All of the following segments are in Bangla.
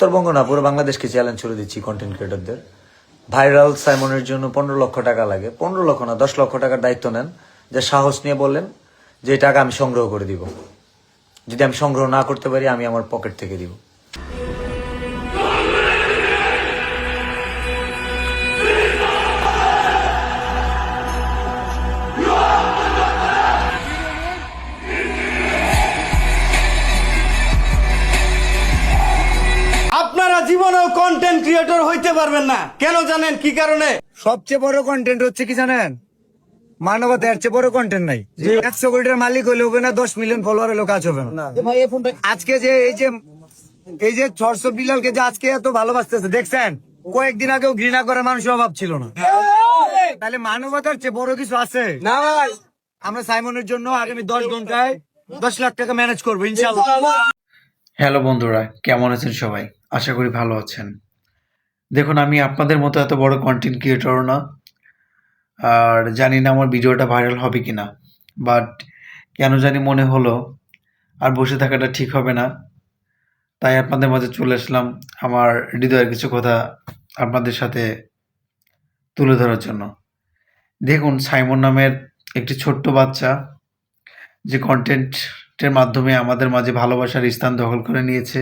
উত্তরবঙ্গ না, পুরো বাংলাদেশকে চ্যালেঞ্জ করে দিচ্ছি কন্টেন্ট ক্রিয়েটরদের ভাইরাল সাইমনের জন্য পনেরো লক্ষ টাকা লাগে। পনেরো লক্ষ না, দশ লক্ষ টাকার দায়িত্ব নেন। যে সাহস নিয়ে বললেন যে টাকা আমি সংগ্রহ করে দিব। যদি আমি সংগ্রহ না করতে পারি, আমি আমার পকেট থেকে দিব। কন্টেন্ট ক্রিয়েটর হইতে পারবেন না। কেন জানেন? কি কারণে? সবচেয়ে বড় কন্টেন্ট হচ্ছে কি জানেন? মানবতা এর চেয়ে বড় কন্টেন্ট নাই। একশো কোটি টাকার মালিক হলে হবে না দশ মিলিয়ন ফলোয়ার হলেও কাজ হবে না। আজকে যে এই যে এই যে ছড়শো বিলালকে যে আজকে এত ভালোবাসতেছে দেখছেন? কয়েকদিন আগেও ঘৃণা করে মানুষের অভাব ছিল না। তাহলে মানবতার চেয়ে বড় কিছু আছে? না ভাই। আমরা সাইমনের জন্য আগামী দশ ঘন্টায় দশ লাখ টাকা ম্যানেজ করব ইনশাল্লাহ হ্যালো বন্ধুরা কেমন আছেন সবাই? আশা করি ভালো আছেন। দেখুন, আমি আপনাদের মতো এত বড় কন্টেন্ট ক্রিয়েটরও না। আর জানি না আমার ভিডিওটা ভাইরাল হবে কি না বাট কেন জানি মনে হলো, আর বসে থাকাটা ঠিক হবে না। তাই আপনাদের মাঝে চলে আসলাম আমার হৃদয়ের কিছু কথা আপনাদের সাথে তুলে ধরার জন্য। দেখুন, সাইমন নামের একটি ছোট্ট বাচ্চা, যে কন্টেন্টের মাধ্যমে আমাদের মাঝে ভালোবাসার স্থান দখল করে নিয়েছে।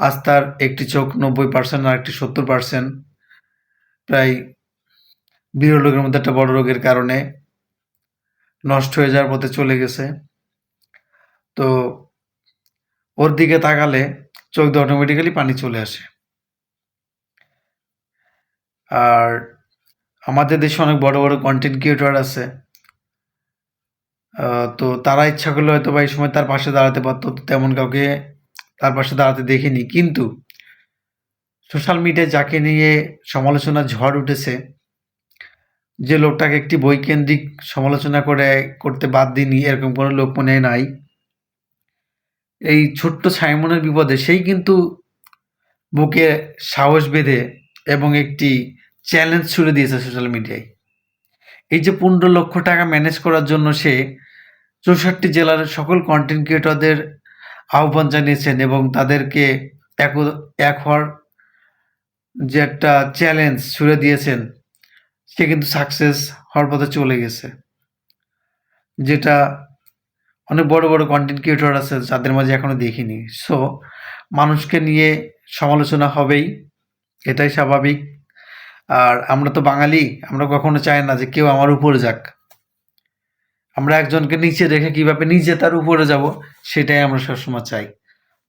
আজ তার একটি চোখ নব্বই পার্সেন্ট আর একটি সত্তর পার্সেন্ট প্রায় বিরল রোগের মধ্যে একটা বড় রোগের কারণে নষ্ট হয়ে যাওয়ার পথে চলে গেছে। তো ওর দিকে তাকালে চোখ দিয়ে অটোমেটিক্যালি পানি চলে আসে। আর আমাদের দেশে অনেক বড় বড় কন্টেন্ট ক্রিয়েটর আছে। তো তারা ইচ্ছা করলে হয়তো বা এই সময় তার পাশে দাঁড়াতে পারতো। তেমন কাউকে তার দাঁড়াতে দেখিনি। কিন্তু সোশ্যাল মিডিয়ায় যাকে নিয়ে সমালোচনা ঝড় উঠেছে, যে লোকটাকে একটি বৈকেন্দ্রিক সমালোচনা করে করতে বাদ দিইনি, এরকম কোনো লোক মনে নাই। এই ছোট্ট সাইমনের বিপদে সেই কিন্তু বুকে সাহস বেঁধে এবং একটি চ্যালেঞ্জ ছুড়ে দিয়েছে সোশ্যাল মিডিয়ায়। এই যে পনেরো লক্ষ টাকা ম্যানেজ করার জন্য সে চৌষট্টি জেলার সকল কন্টেন্ট ক্রিয়েটরদের আহ্বান জানিয়েছেন এবং তাদেরকে এক এক হওয়ার যে একটা চ্যালেঞ্জ ছুড়ে দিয়েছেন, সে কিন্তু সাকসেস হওয়ার পথে চলে গেছে। যেটা অনেক বড় বড় কন্টেন্ট ক্রিয়েটর আছে যাদের মাঝে এখনও দেখিনি। সো মানুষকে নিয়ে সমালোচনা হবেই, এটাই স্বাভাবিক। আর আমরা তো বাঙালি, আমরা কখনো চাই না যে কেউ আমার উপরে যাক। আমরা একজনকে নিচে রেখে কীভাবে নিজে তার উপরে যাব, সেটাই আমরা সবসময় চাই।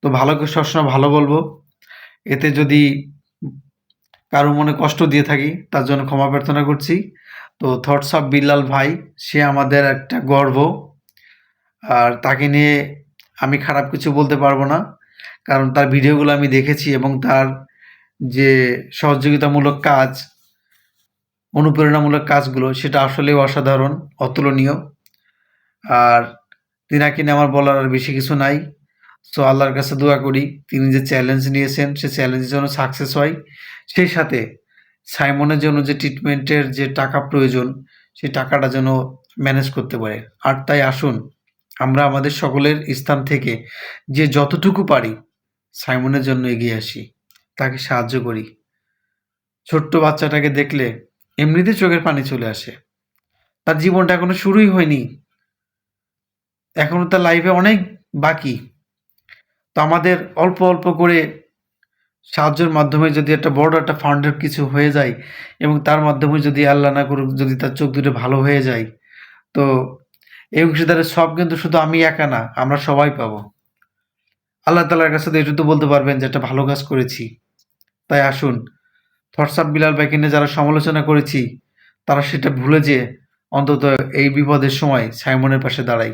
তো ভালোকে সবসময় ভালো বলব। এতে যদি কারও মনে কষ্ট দিয়ে থাকি, তার জন্য ক্ষমা প্রার্থনা করছি। তো থটস অফ বিল্লাল ভাই, সে আমাদের একটা গর্ব। আর তাকে নিয়ে আমি খারাপ কিছু বলতে পারব না। কারণ তার ভিডিওগুলো আমি দেখেছি এবং তার যে সহযোগিতামূলক কাজ, অনুপ্রেরণামূলক কাজগুলো, সেটা আসলেও অসাধারণ, অতুলনীয়। আর তিনাকে আমার বলার আর বেশি কিছু নাই। সো আল্লাহর কাছে দোয়া করি, তিনি যে চ্যালেঞ্জ নিয়েছেন, সে চ্যালেঞ্জের জন্য সাকসেস হয়। সেই সাথে সাইমনের জন্য যে ট্রিটমেন্টের যে টাকা প্রয়োজন সেই টাকাটা যেন ম্যানেজ করতে পারে। আর তাই আসুন, আমরা আমাদের সকলের স্থান থেকে যে যতটুকু পারি সাইমনের জন্য এগিয়ে আসি, তাকে সাহায্য করি। ছোট্ট বাচ্চাটাকে দেখলে এমনিতে চোখের পানি চলে আসে। তার জীবনটা এখনও শুরুই হয়নি। এখনও তার লাইফে অনেক বাকি। তো আমাদের অল্প অল্প করে সাহায্যের মাধ্যমে যদি একটা বড় একটা ফান্ডের কিছু হয়ে যায় এবং তার মাধ্যমে যদি আল্লাহ না করুক, যদি তার চোখ দুটো ভালো হয়ে যায়, তো এই অংশীদারের সব কিন্তু শুধু আমি একা না, আমরা সবাই পাবো। আল্লাহ তালার কাছে তো বলতে পারবেন যে একটা ভালো কাজ করেছি। তাই আসুন, হোয়াটসঅ্যাপ বিলাল ভাইকে নিয়ে যারা সমালোচনা করেছি, তারা সেটা ভুলে যে অন্তত এই বিপদের সময় সাইমনের পাশে দাঁড়াই।